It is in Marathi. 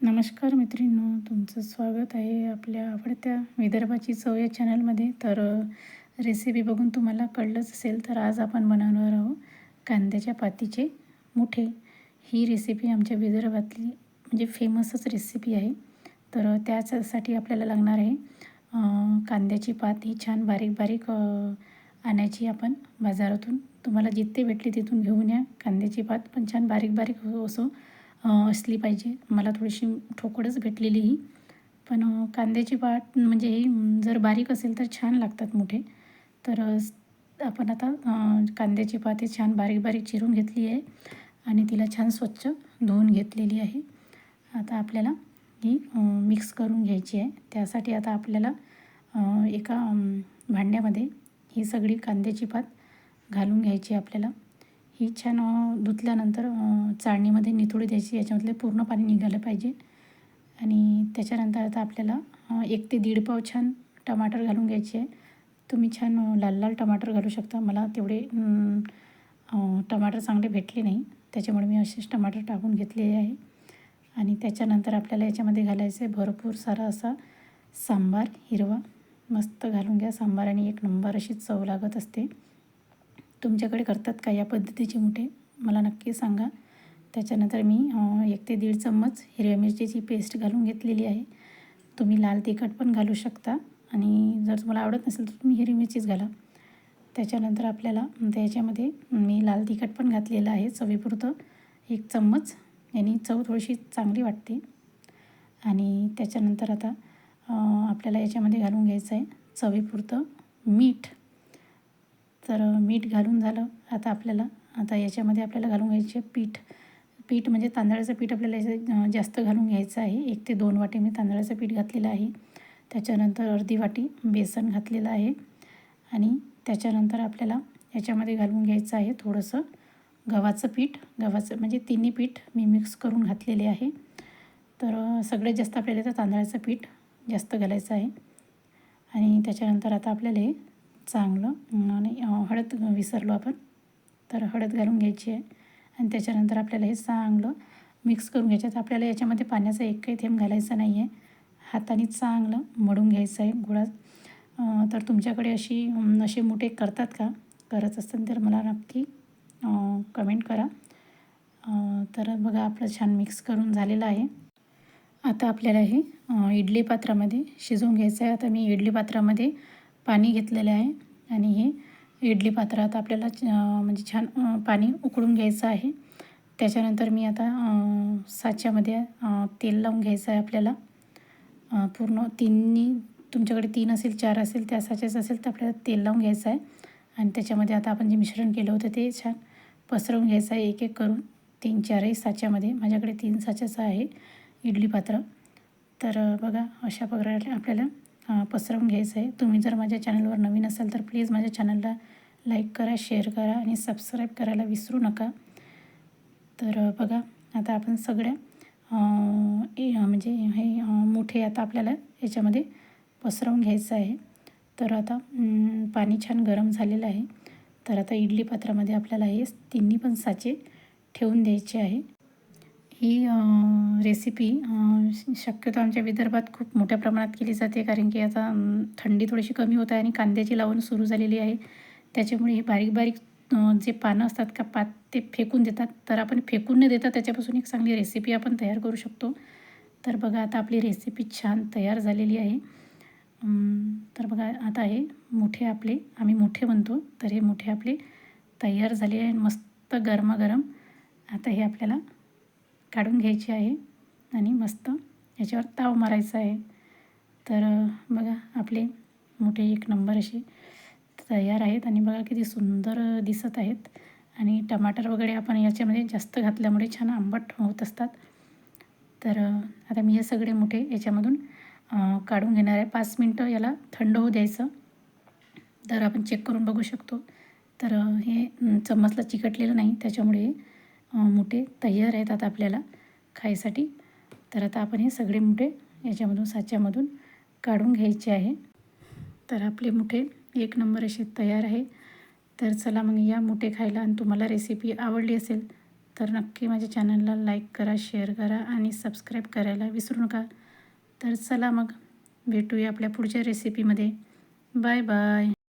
नमस्कार मैत्रिणींनो तुमचं स्वागत आहे आपल्या आवडत्या विदर्भाची चव या चॅनलमध्ये तर रेसिपी बघून तुम्हाला कळलंच असेल तर आज आपण बनवणार आहोत कांद्याच्या पातीचे मुठे. ही रेसिपी आमच्या विदर्भातली म्हणजे फेमसच रेसिपी आहे. तर त्याचसाठी त्याच्यासाठी आपल्याला लागणार आहे कांद्याची पात ही छान बारीक बारीक आणायची आपण बाजारातून. तुम्हाला जिथे भेटली तिथून घेऊन या. कांद्याची पात पण छान बारीक बारीक असो अ, असली पाहिजे. मला थोडीशी ठोकळच भेटलेली ही. पण कांद्याची पात म्हणजे ही जर बारीक असेल तर छान लागतात मोठे. तर आपण आता कांद्याची पात हे छान बारीक बारीक चिरून घेतली आहे. आणि तिला छान स्वच्छ धुवून घेतलेली आहे. आता आपल्याला ही मिक्स करून घ्यायची आहे. त्यासाठी आता आपल्याला एका भांड्यामध्ये ही सगळी कांद्याची पात घालून घ्यायची आहे आपल्याला. ही छान धुतल्यानंतर चाळणीमध्ये निथोडी द्यायची याच्यामधले पूर्ण पाणी निघालं पाहिजे. आणि त्याच्यानंतर आता आपल्याला एक ते दीड पाव छान टमाटर घालून घ्यायचे आहे. तुम्ही छान लाल लाल टमाटर घालू शकता. मला तेवढे टमाटर चांगले भेटले नाही. त्याच्यामुळे मी असेच टमाटर टाकून घेतलेले आहे. आणि त्याच्यानंतर आपल्याला याच्यामध्ये घालायचं आहे भरपूर सारा असा सांबार हिरवा. मस्त घालून घ्या. सांबार आणि एक नंबर अशी चव लागत असते. तुमच्याकडे करतात का या पद्धतीचे मुठे? मला नक्की सांगा. त्याच्यानंतर मी एक ते दीड चम्मच हिरव्या मिरचीची पेस्ट घालून घेतलेली आहे. तुम्ही लाल तिखट पण घालू शकता आणि जर तुम्हाला आवडत नसेल तर तुम्ही हिरवी मिरचीच घाला. त्याच्यानंतर आपल्याला त्याच्यामध्ये मी लाल तिखट पण घातलेलं आहे चवीपुरतं. एक चम्मच याने चव थोडीशी चांगली वाटते. आणि त्याच्यानंतर आता आपल्याला याच्यामध्ये घालून घ्यायचं आहे चवीपुरतं मीठ. तर मीठ घालून झालं आता आपल्याला. आता याच्यामध्ये आपल्याला घालून घ्यायचे पीठ. पीठ म्हणजे तांदळाचं पीठ आपल्याला याचं जास्त घालून घ्यायचं आहे. एक ते दोन वाटी मी तांदळाचं पीठ घातलेलं आहे. त्याच्यानंतर अर्धी वाटी बेसन घातलेलं आहे. आणि त्याच्यानंतर आपल्याला याच्यामध्ये घालून घ्यायचं आहे थोडंसं गव्हाचं पीठ. गव्हाचं म्हणजे तिन्ही पीठ मी मिक्स करून घातलेले आहे. तर सगळ्यात जास्त आपल्याला तर तांदळाचं पीठ जास्त घालायचं आहे. आणि त्याच्यानंतर आता आपल्याला हे चांगलं. आणि हळद विसरलो आपण. तर हळद घालून घ्यायची आहे. आणि त्याच्यानंतर आपल्याला हे चांगलं मिक्स करून घ्यायचं तर आपल्याला याच्यामध्ये पाण्याचा एकही थेंब घालायचा नाही आहे हाताने चांगलं मळून घ्यायचं आहे गुळात तर तुमच्याकडे अशी असे मोठे करतात का? करत असतील तर मला नक्की कमेंट करा. तर बघा आपलं छान मिक्स करून झालेलं आहे. आता आपल्याला हे इडली पात्रामध्ये शिजवून घ्यायचं आहे. आता मी इडली पात्रामध्ये पाणी घेतलेलं आहे आणि हे इडली पात्रात आपल्याला म्हणजे छान पाणी उकळून घ्यायचं आहे. त्याच्यानंतर मी आता साच्यामध्ये तेल लावून घ्यायचं आहे आपल्याला. पूर्ण तिन्ही तुमच्याकडे तीन असेल चार असेल त्या साच्याच असेल तर आपल्याला तेल लावून घ्यायचं आहे. आणि त्याच्यामध्ये आता आपण जे मिश्रण केलं होतं ते छान पसरवून घ्यायचं आहे एक एक करून. तीन चारही साच्यामध्ये. माझ्याकडे तीन साच्याचं आहे इडली पात्र. तर बघा अशा प्रकारे आपल्याला पसरवून घ्यायचं आहे तुम्ही जर माझ्या चॅनलवर नवीन असाल तर प्लीज माझ्या चॅनलला लाईक करा शेअर करा आणि सबस्क्राईब करायला विसरू नका. तर बघा आता आपण सगळ्या ए- म्हणजे हे मोठे आता आपल्याला याच्यामध्ये पसरवून घ्यायचं आहे. तर आता पाणी छान गरम झालेलं आहे. तर आता इडली पात्रामध्ये आपल्याला हे तिन्ही पण साचे ठेवून द्यायचे आहे. ही रेसिपी शक्यतो आमच्या विदर्भात खूप मोठ्या प्रमाणात केली जाते. कारण की आता थंडी थोडीशी कमी होत आहे आणि कांद्याची लावण सुरू झालेली आहे. त्याच्यामुळे हे बारीक बारीक जे पानं असतात का पात ते फेकून देतात. तर आपण फेकून न देता त्याच्यापासून एक चांगली रेसिपी आपण तयार करू शकतो. तर बघा आता आपली रेसिपी छान तयार झालेली आहे. तर बघा आता हे मोठे आपले आम्ही मोठे म्हणतो तर हे मोठे आपले तयार झाले आहे मस्त गरमागरम. आता हे आपल्याला काढून घ्यायची आहे आणि मस्त याच्यावर ताव मारायचा आहे. तर बघा आपले मोठे एक नंबर असे तयार आहेत आणि बघा किती सुंदर दिसत आहेत. आणि टमाटर वगैरे आपण याच्यामध्ये जास्त घातल्यामुळे छान आंबट होत असतात. तर आता मी हे सगळे मोठे याच्यामधून काढून घेणार आहे. पाच मिनटं याला थंड होऊ द्यायचं. तर आपण चेक करून बघू शकतो. तर हे चम्मचला चिकटलेलं नाही. त्याच्यामुळे मुठे तयार आहेत आता आपल्याला खायसाठी. तर आता आपण हे सगळे मुठे याच्यामधून साच्यामधून काढून घ्यायचे आहे. तर आपले मुठे एक नंबर असे तयार आहे. तर चला मग या मुठे खायला आणि तुम्हाला रेसिपी आवडली असेल तर नक्की माझ्या चॅनलला लाईक करा शेअर करा आणि सबस्क्राईब करायला विसरू नका. तर चला मग भेटूया आपल्या पुढच्या रेसिपीमध्ये बाय बाय